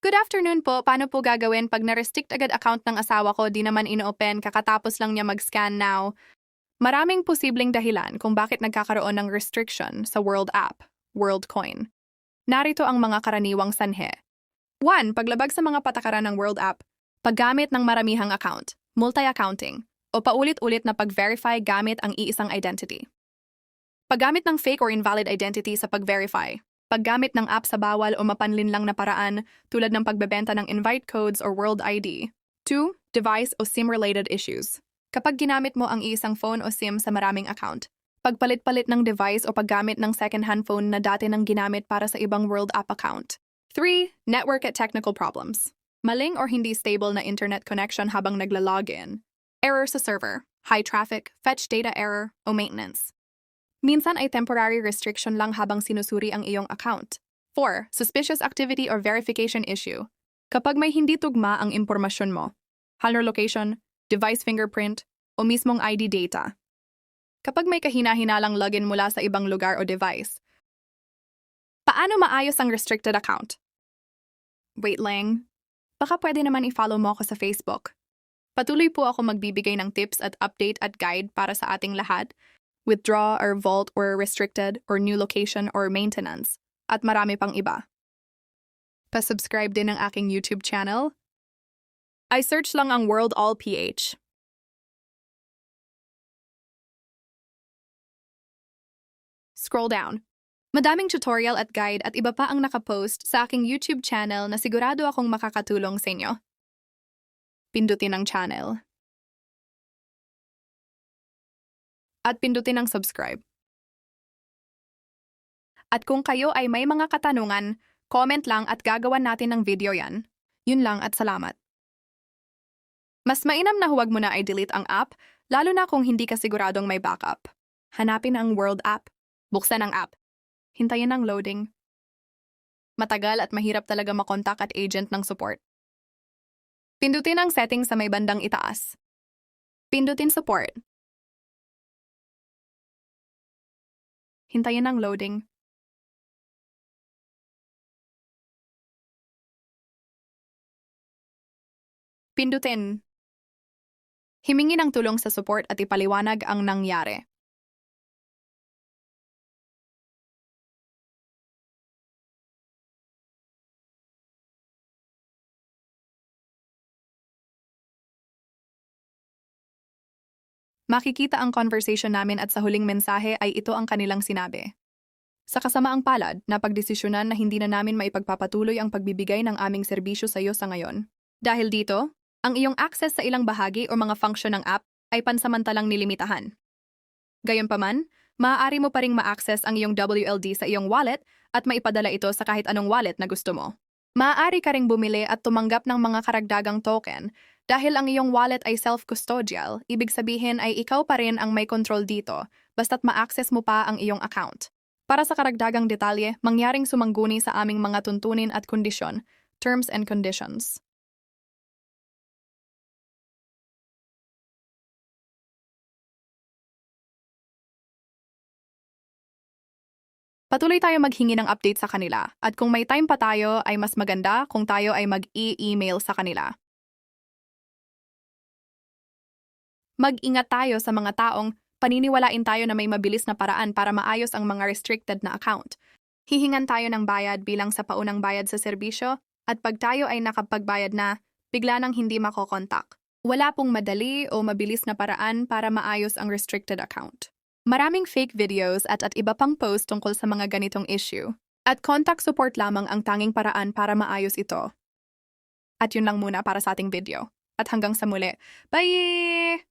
Good afternoon po. Paano po gagawin pag na-restrict agad account ng asawa ko, di naman ino-open, kakatapos lang niya mag-scan now? Maraming posibleng dahilan kung bakit nagkakaroon ng restriction sa World App, WorldCoin. Narito ang mga karaniwang sanhe. 1. Paglabag sa mga patakaran ng World App. Paggamit ng maramihang account, multi-accounting, o paulit-ulit na pag-verify gamit ang iisang identity. Paggamit ng fake or invalid identity sa pag-verify. Paggamit ng app sa bawal o mapanlinlang na paraan tulad ng pagbebenta ng invite codes or world ID. 2. Device o SIM-related issues. Kapag ginamit mo ang isang phone o SIM sa maraming account, pagpalit-palit ng device o paggamit ng second-hand phone na dati nang ginamit para sa ibang World App account. 3. Network at technical problems. Maling or hindi stable na internet connection habang nagla-login. Error sa server, high traffic, fetch data error, o maintenance. Minsan ay temporary restriction lang habang sinusuri ang iyong account. 4. Suspicious activity or verification issue. Kapag may hindi tugma ang impormasyon mo, halor location, device fingerprint, o mismong ID data. Kapag may kahina-hinalang login mula sa ibang lugar o device. Paano maayos ang restricted account? Wait lang. Baka pwede naman i-follow mo ako sa Facebook. Patuloy po ako magbibigay ng tips at update at guide para sa ating lahat withdraw or vault or restricted or new location or maintenance, at marami pang iba. Pa-subscribe din ng aking YouTube channel. I search lang ang World All PH. Scroll down. Madaming tutorial at guide at iba pa ang nakapost sa aking YouTube channel na sigurado akong makakatulong sa inyo. Pindutin ang channel. At pindutin ang subscribe. At kung kayo ay may mga katanungan, comment lang at gagawan natin ng video yan. Yun lang at salamat. Mas mainam na huwag mo na i-delete ang app, lalo na kung hindi ka siguradong may backup. Hanapin ang World app. Buksan ang app. Hintayin ang loading. Matagal at mahirap talaga makontak at agent ng support. Pindutin ang setting sa may bandang itaas. Pindutin support. Hintayin ang loading. Pindutin. Himingi ng tulong sa support at ipaliwanag ang nangyari. Makikita ang conversation namin at sa huling mensahe ay ito ang kanilang sinabi. Sa kasamaang palad, napagdesisyonan na hindi na namin maipagpapatuloy ang pagbibigay ng aming serbisyo sa iyo sa ngayon. Dahil dito, ang iyong access sa ilang bahagi o mga function ng app ay pansamantalang nilimitahan. Gayunpaman, maaari mo pa ring ma-access ang iyong WLD sa iyong wallet at maipadala ito sa kahit anong wallet na gusto mo. Maaari ka ring bumili at tumanggap ng mga karagdagang token dahil ang iyong wallet ay self-custodial, ibig sabihin ay ikaw pa rin ang may control dito, basta't ma-access mo pa ang iyong account. Para sa karagdagang detalye, mangyaring sumangguni sa aming mga tuntunin at kondisyon, terms and conditions. Patuloy tayo maghingi ng update sa kanila at kung may time pa tayo ay mas maganda kung tayo ay mag-e-email sa kanila. Mag-ingat tayo sa mga taong paniniwalain tayo na may mabilis na paraan para maayos ang mga restricted na account. Hihingan tayo ng bayad bilang sa paunang bayad sa serbisyo at pag tayo ay nakapagbayad na, bigla nang hindi makokontak. Wala pong madali o mabilis na paraan para maayos ang restricted account. Maraming fake videos at at iba pang post tungkol sa mga ganitong issue. At contact support lamang ang tanging paraan para maayos ito. At yun lang muna para sa ating video. At hanggang sa muli. Bye!